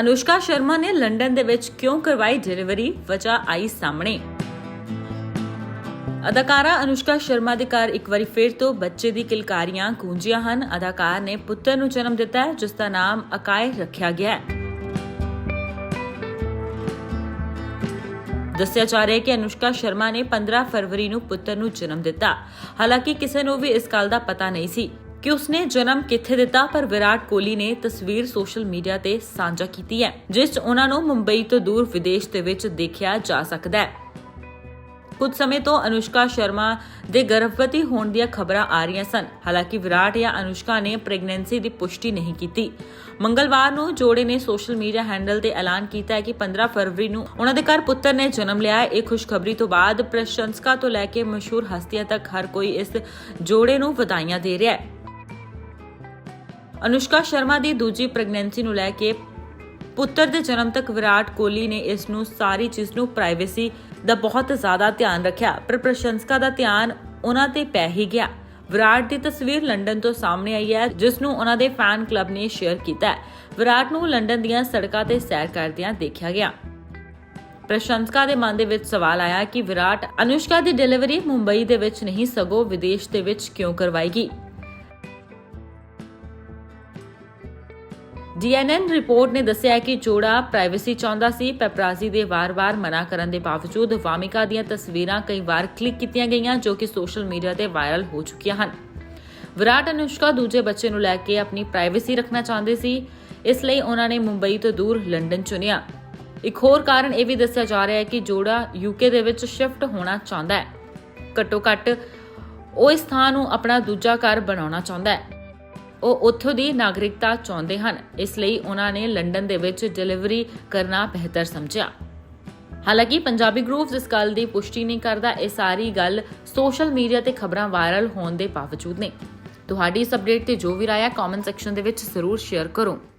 ਅਨੁਸ਼ਕਾ ਸ਼ਰਮਾ ਨੇ ਲੰਡਨ ਦੇ ਵਿੱਚ ਕਿਉਂ ਕਰਵਾਈ ਡਿਲੀਵਰੀ? ਵਜ੍ਹਾ ਆਈ ਸਾਹਮਣੇ। ਅਦਾਕਾਰਾ ਅਨੁਸ਼ਕਾ ਸ਼ਰਮਾ ਦੇ ਘਰ ਇੱਕ ਵਾਰੀ ਫਿਰ ਤੋਂ ਬੱਚੇ ਦੀ ਕਿਲਕਾਰੀਆਂ ਗੂੰਜੀਆਂ ਹਨ। ਅਦਾਕਾਰ ਨੇ ਪੁੱਤਰ ਨੂੰ ਜਨਮ ਦਿੱਤਾ ਹੈ, ਜਿਸ ਦਾ ਨਾਮ ਅਕਾਏ ਰੱਖਿਆ ਗਿਆ ਹੈ। ਦੱਸਿਆ ਜਾ ਰਿਹਾ ਹੈ ਕਿ ਅਨੁਸ਼ਕਾ ਸ਼ਰਮਾ ਨੇ 15 ਫਰਵਰੀ ਨੂੰ ਪੁੱਤਰ ਨੂੰ ਜਨਮ ਦਿੱਤਾ। ਹਾਲਾਂਕਿ ਕਿਸੇ ਨੂੰ ਵੀ ਇਸ ਗੱਲ ਦਾ ਪਤਾ ਨਹੀਂ ਸੀ। ਕਿ ਉਸਨੇ ਜਨਮ ਕਿੱਥੇ ਦਿੱਤਾ, ਪਰ ਵਿਰਾਟ ਕੋਹਲੀ ਨੇ ਤਸਵੀਰ ਸੋਸ਼ਲ ਮੀਡੀਆ ਤੇ ਸਾਂਝਾ ਕੀਤੀ ਹੈ, ਜਿਸ 'ਚ ਉਹਨਾਂ ਨੂੰ ਮੁੰਬਈ ਤੋਂ ਦੂਰ ਵਿਦੇਸ਼ ਦੇ ਵਿੱਚ ਦੇਖਿਆ ਜਾ ਸਕਦਾ ਹੈ। ਕੁਝ ਸਮੇਂ ਤੋਂ ਅਨੁਸ਼ਕਾ ਸ਼ਰਮਾ ਦੇ ਗਰਭਵਤੀ ਹੋਣ ਦੀਆਂ ਖਬਰਾਂ ਆ ਰਹੀਆਂ ਸਨ। ਹਾਲਾਂਕਿ ਵਿਰਾਟ ਜਾਂ ਅਨੁਸ਼ਕਾ ਨੇ ਪ੍ਰੈਗਨੈਂਸੀ ਦੀ ਪੁਸ਼ਟੀ ਨਹੀਂ ਕੀਤੀ। ਮੰਗਲਵਾਰ ਨੂੰ ਜੋੜੇ ਨੇ ਸੋਸ਼ਲ ਮੀਡੀਆ ਹੈਂਡਲ ਤੇ ਐਲਾਨ ਕੀਤਾ ਹੈ ਕਿ 15 ਫਰਵਰੀ ਨੂੰ ਉਹਨਾਂ ਦੇ ਘਰ ਪੁੱਤਰ ਨੇ ਜਨਮ ਲਿਆ ਹੈ। ਇਹ ਖੁਸ਼ਖਬਰੀ ਤੋਂ ਬਾਅਦ ਪ੍ਰਸ਼ੰਸਕਾਂ ਤੋਂ ਲੈ ਕੇ ਮਸ਼ਹੂਰ ਹਸਤੀਆਂ ਤੱਕ ਹਰ ਕੋਈ ਇਸ ਜੋੜੇ ਨੂੰ ਵਧਾਈਆਂ ਦੇ ਰਿਹਾ ਹੈ। ਅਨੁਸ਼ਕਾ ਸ਼ਰਮਾ ਦੀ ਦੂਜੀ ਪ੍ਰੈਗਨੈਂਸੀ ਨੂੰ ਲੈ ਕੇ ਪੁੱਤਰ ਦੇ ਜਨਮ ਤੱਕ ਵਿਰਾਟ ਕੋਹਲੀ ਨੇ ਇਸ ਨੂੰ ਸਾਰੀ ਚੀਜ਼ ਨੂੰ ਪ੍ਰਾਈਵੇਸੀ ਦਾ ਬਹੁਤ ਜ਼ਿਆਦਾ ਧਿਆਨ ਰੱਖਿਆ, ਪਰ ਪ੍ਰਸ਼ੰਸਕਾਂ ਦਾ ਧਿਆਨ ਉਹਨਾਂ ਤੇ ਪੈ ਹੀ ਗਿਆ। ਵਿਰਾਟ ਦੀ ਤਸਵੀਰ ਲੰਡਨ ਤੋਂ ਸਾਹਮਣੇ ਆਈ ਹੈ, ਜਿਸ ਨੂੰ ਉਹਨਾਂ ਦੇ ਫੈਨ ਕਲੱਬ ਨੇ ਸ਼ੇਅਰ ਕੀਤਾ ਹੈ। ਵਿਰਾਟ ਨੂੰ ਲੰਡਨ ਦੀਆਂ ਸੜਕਾਂ ਤੇ ਸੈਰ ਕਰਦਿਆਂ ਦੇਖਿਆ ਗਿਆ। ਪ੍ਰਸ਼ੰਸਕਾਂ ਦੇ ਮਨ ਦੇ ਵਿੱਚ ਸਵਾਲ ਆਇਆ ਕਿ ਵਿਰਾਟ ਅਨੁਸ਼ਕਾ ਦੀ ਡਿਲੀਵਰੀ ਮੁੰਬਈ ਦੇ ਵਿੱਚ ਨਹੀਂ, ਸਗੋਂ ਵਿਦੇਸ਼ ਦੇ ਵਿੱਚ ਕਿਉਂ ਕਰਵਾਏਗੀ? ਡੀਐਨਐਨ ਰਿਪੋਰਟ ਨੇ ਦੱਸਿਆ ਕਿ ਜੋੜਾ ਪ੍ਰਾਈਵੇਸੀ ਚਾਹੁੰਦਾ ਸੀ ਪੈਪਰਾਜ਼ੀ ਦੇ ਵਾਰ-ਵਾਰ ਮਨਾ ਕਰਨ ਦੇ ਬਾਵਜੂਦ ਵਾਮਿਕਾ ਦੀਆਂ ਤਸਵੀਰਾਂ ਕਈ ਵਾਰ ਕਲਿੱਕ ਕੀਤੀਆਂ ਗਈਆਂ, ਜੋ ਕਿ ਸੋਸ਼ਲ ਮੀਡੀਆ ਤੇ ਵਾਇਰਲ ਹੋ ਚੁੱਕੀਆਂ ਹਨ। ਵਿਰਾਟ ਅਨੁਸ਼ਕਾ ਦੂਜੇ ਬੱਚੇ ਨੂੰ ਲੈ ਕੇ ਆਪਣੀ ਪ੍ਰਾਈਵੇਸੀ ਰੱਖਣਾ ਚਾਹੁੰਦੇ ਸੀ, ਇਸ ਲਈ ਉਹਨਾਂ ਨੇ ਮੁੰਬਈ ਤੋਂ ਦੂਰ ਲੰਡਨ ਚੁਣਿਆ। ਇੱਕ ਹੋਰ ਕਾਰਨ ਇਹ ਵੀ ਦੱਸਿਆ ਜਾ ਰਿਹਾ ਹੈ ਕਿ ਜੋੜਾ ਯੂਕੇ ਦੇ ਵਿੱਚ ਸ਼ਿਫਟ ਹੋਣਾ ਚਾਹੁੰਦਾ ਹੈ। ਘੱਟੋ ਘੱਟ ਉਹ ਇਸ ਥਾਂ ਨੂੰ ਆਪਣਾ ਦੂਜਾ ਘਰ ਬਣਾਉਣਾ ਚਾਹੁੰਦਾ ਹੈ। ਉਹ ਉੱਥੋਂ ਦੀ ਨਾਗਰਿਕਤਾ ਚਾਹੁੰਦੇ ਹਨ। ਇਸ ਲਈ ਉਹਨਾਂ ਨੇ ਲੰਡਨ ਦੇ ਵਿੱਚ ਡਿਲੀਵਰੀ ਕਰਨਾ ਬਿਹਤਰ ਸਮਝਿਆ। ਹਾਲਾਂਕਿ ਪੰਜਾਬੀ ਗਰੂਪਸ ਇਸ ਗੱਲ ਦੀ ਪੁਸ਼ਟੀ ਨਹੀਂ ਕਰਦਾ। ਇਹ ਸਾਰੀ ਗੱਲ ਸੋਸ਼ਲ ਮੀਡੀਆ ਤੇ ਖਬਰਾਂ ਵਾਇਰਲ ਹੋਣ ਦੇ ਬਾਵਜੂਦ ਨੇ। ਤੁਹਾਡੀ ਇਸ ਅਪਡੇਟ ਤੇ ਜੋ ਵੀ ਰਾਇਆ ਕਮੈਂਟ ਸੈਕਸ਼ਨ ਦੇ ਵਿੱਚ ਜ਼ਰੂਰ ਸ਼ੇਅਰ ਕਰੋ।